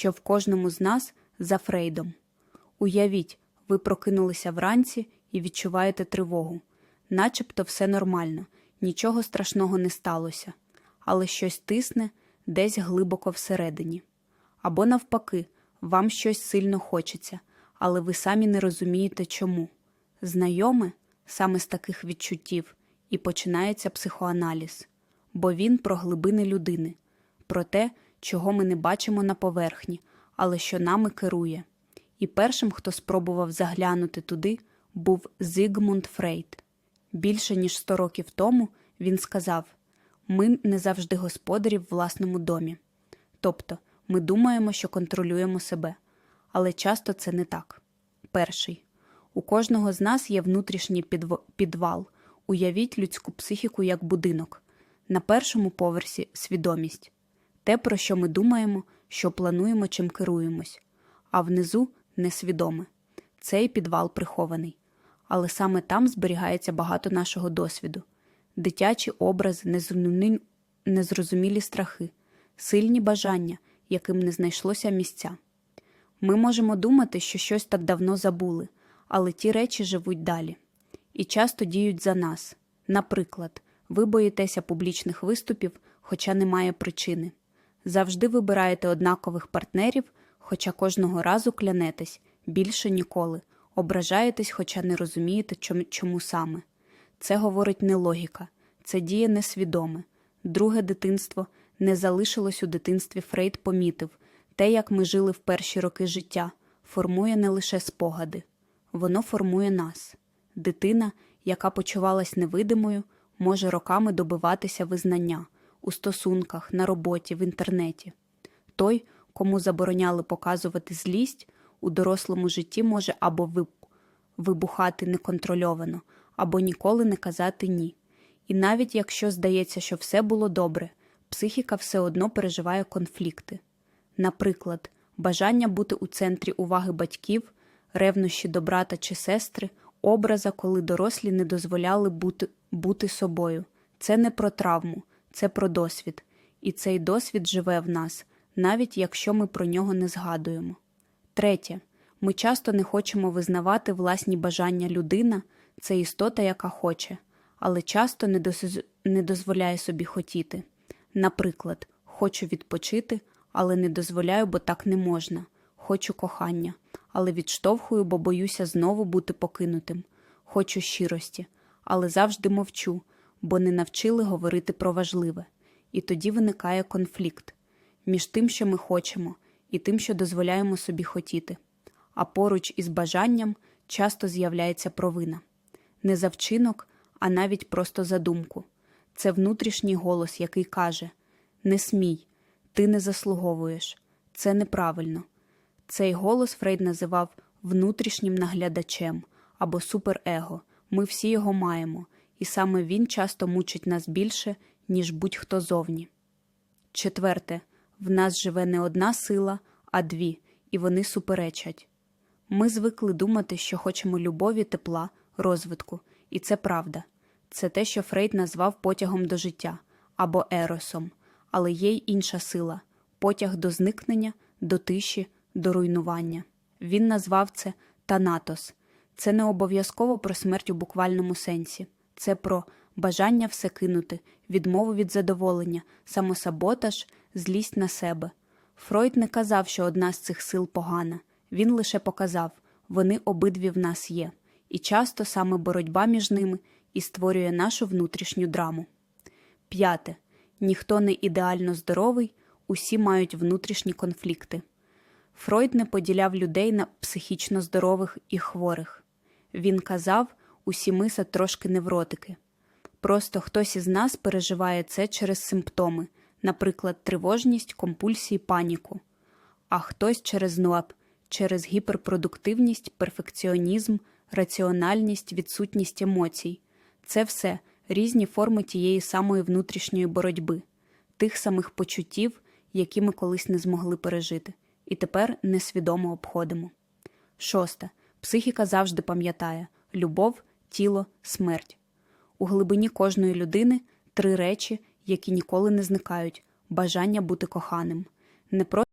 що в кожному з нас за Фрейдом. Уявіть, ви прокинулися вранці і відчуваєте тривогу. Начебто все нормально, нічого страшного не сталося, але щось тисне десь глибоко всередині. Або навпаки, вам щось сильно хочеться, але ви самі не розумієте чому. Знайоме саме з таких відчуттів і починається психоаналіз, бо він про глибини людини, про те, чого ми не бачимо на поверхні, але що нами керує. І першим, хто спробував заглянути туди, був Зигмунд Фрейд. Більше ніж сто років тому він сказав: ми не завжди господарі в власному домі. Тобто, ми думаємо, що контролюємо себе, але часто це не так. Перший у кожного з нас є внутрішній підв- підвал. Уявіть людську психіку як будинок. На першому поверсі свідомість те, про що ми думаємо, що плануємо, чим керуємось, а внизу несвідоме. Цей підвал прихований. Але саме там зберігається багато нашого досвіду: дитячі образи, незрозумілі- страхи, сильні бажання, яким не знайшлося місця. Ми можемо думати, що щось так давно забули, але ті речі живуть далі і часто діють за нас. Наприклад, ви боїтеся публічних виступів, хоча немає причини. Завжди вибираєте однакових партнерів, хоча кожного разу клянетесь більше ніколи, ображаєтесь, хоча не розумієте, чому, саме. Це говорить не логіка, це діє несвідоме. Друге дитинство не залишилось у дитинстві Фрейд помітив те, як ми жили в перші роки життя, формує не лише спогади, воно формує нас. Дитина, яка почувалась невидимою, може роками добиватися визнання у стосунках, на роботі, в інтернеті. Той, кому забороняли показувати злість, у дорослому житті може або вибухати неконтрольовано, або ніколи не казати ні. І навіть якщо здається, що все було добре, психіка все одно переживає конфлікти. Наприклад, бажання бути у центрі уваги батьків, ревнощі до брата чи сестри, образа, коли дорослі не дозволяли бути, бути собою. Це не про травму, це про досвід. І цей досвід живе в нас, навіть якщо ми про нього не згадуємо. Третє, ми часто не хочемо визнавати власні бажання людина це істота, яка хоче, але часто не, дос- не дозволяє собі хотіти. Наприклад, хочу відпочити, але не дозволяю, бо так не можна. Хочу кохання, але відштовхую, бо боюся знову бути покинутим. Хочу щирості, але завжди мовчу, бо не навчили говорити про важливе. І тоді виникає конфлікт між тим, що ми хочемо, і тим, що дозволяємо собі хотіти. А поруч із бажанням часто з'являється провина. Не за вчинок, а навіть просто за думку. Це внутрішній голос, який каже: Не смій, ти не заслуговуєш, це неправильно. Цей голос Фрейд називав внутрішнім наглядачем або суперего. Ми всі його маємо, і саме він часто мучить нас більше, ніж будь-хто зовні. Четверте, в нас живе не одна сила, а дві, і вони суперечать. Ми звикли думати, що хочемо любові, тепла, розвитку, і це правда. Це те, що Фрейд назвав потягом до життя або еросом, але є й інша сила потяг до зникнення, до тиші, до руйнування. Він назвав це Танатос. Це не обов'язково про смерть у буквальному сенсі, це про бажання все кинути, відмову від задоволення, самосаботаж, злість на себе. Фройд не казав, що одна з цих сил погана. Він лише показав, вони обидві в нас є, і часто саме боротьба між ними і створює нашу внутрішню драму. П'яте. Ніхто не ідеально здоровий, усі мають внутрішні конфлікти. Фройд не поділяв людей на психічно здорових і хворих. Він казав, усі ми трошки невротики. Просто хтось із нас переживає це через симптоми, наприклад, тривожність, компульсії, паніку, а хтось через НОАП, через гіперпродуктивність, перфекціонізм, раціональність, відсутність емоцій. Це все різні форми тієї самої внутрішньої боротьби, тих самих почуттів, які ми колись не змогли пережити, і тепер несвідомо обходимо. Шосте. Психіка завжди пам'ятає любов, тіло, смерть. У глибині кожної людини три речі, які ніколи не зникають: бажання бути коханим. Не просто